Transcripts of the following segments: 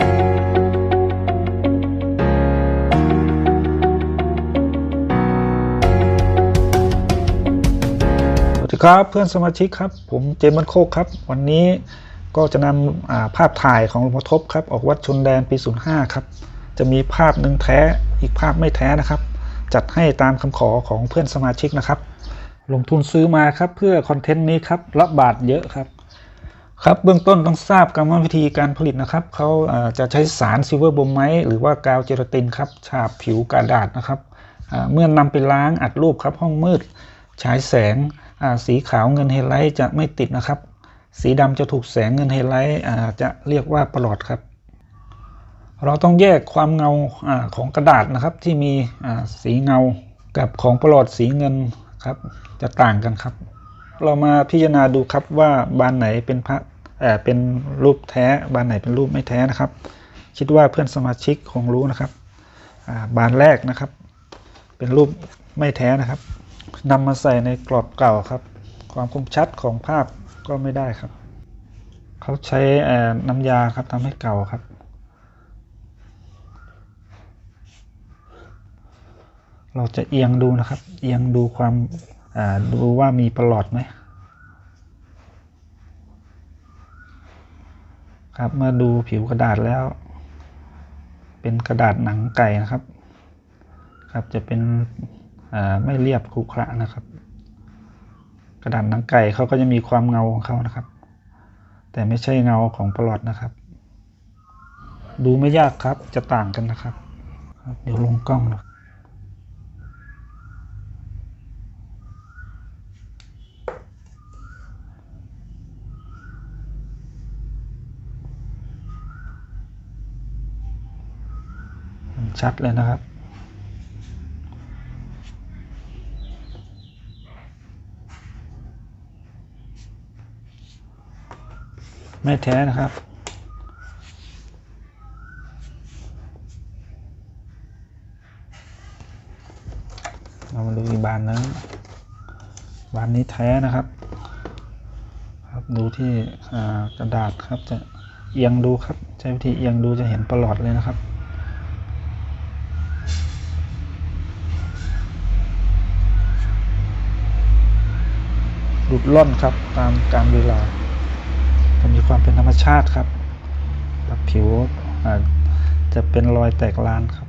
สวัสดีครับเพื่อนสมาชิกครับ ผมเจมส์มันโคกครับ วันนี้ก็จะนำาภาพถ่ายของหลวงพ่อทบครับ ออกวัดชนแดนปี 05 ครับ จะมีภาพหนึ่งแท้อีกภาพไม่แท้นะครับ จัดให้ตามคำขอของเพื่อนสมาชิกนะครับ ลงทุนซื้อมาครับเพื่อคอนเทนต์นี้ครับละบาทเยอะครับ ครับเบื้องต้นต้องทราบกรรมวิธีการผลิตนะครับเขาจะใช้สารซิลเวอร์บมไมต์หรือว่ากาวเจลาตินครับฉาบผิวกระดาษนะครับเมื่อนำไปล้างอัดรูปครับห้องมืดฉายแสงสีขาวเงินไฮไลท์จะไม่ติดนะครับ สีดำจะถูกแสงเงินไฮไลท์จะเรียกว่าประหลอดครับ เราต้องแยกความเงาอของกระดาษนะครับที่มีสีเงากับของประหลอดสีเงินครับจะต่างกันครับ เรามาพิจารณาดูครับว่าบานไหนเป็นพระ เออเป็นรูปแท้บานไหนเป็นรูปไม่แท้นะครับ คิดว่าเพื่อนสมาชิกคงรู้นะครับบานแรกนะครับ เป็นรูปไม่แท้นะครับนำมาใส่ในกรอบเก่าครับ ความคมชัดของภาพก็ไม่ได้ครับ เขาใช้น้ำยาครับทำให้เก่าครับเราจะเอียงดูนะครับ เอียงดูความาดูว่ามีประหลอดไหม ครับเมื่อดูผิวกระดาษแล้ว เป็นกระดาษหนังไก่นะครับ ครับจะเป็นไม่เรียบขรุขระนะครับ กระดาษหนังไก่เขาก็จะมีความเงาของเขานะครับ แต่ไม่ใช่เงาของปลอดนะครับ ดูไม่ยากครับจะต่างกันนะครับครับเดี๋ยวลงกล้องนะ ชัดเลยนะครับ ไม่แท้นะครับเรามาดูอีกบานนึงบานนี้แท้นะครับ ครับดูที่กระดาษครับจะเอียงดูครับ ใช้วิธีเอียงดูจะเห็นประหลอดเลยนะครับ หลุดล่อนครับตามการเวลาจะมีความเป็นธรรมชาติครับแบบผิวอ่าจะเป็นรอยแตกลานครับ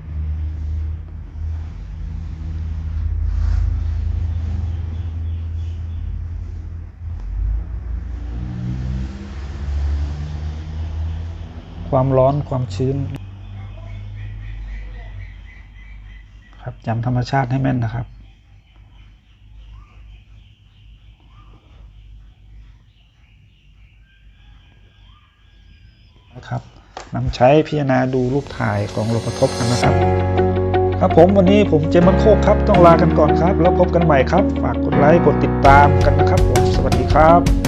ความร้อนความชื้น ครับจำธรรมชาติให้แม่นนะครับ นะครับนำใช้พิจารณาดูรูปถ่ายของหลวงพ่อทบกันนะครับ ครับผมวันนี้ผมเจมส์มันโคกครับ ต้องลากันก่อนครับ แล้วพบกันใหม่ครับ ฝากกดไลค์กดติดตามกันนะครับผมสวัสดีครับ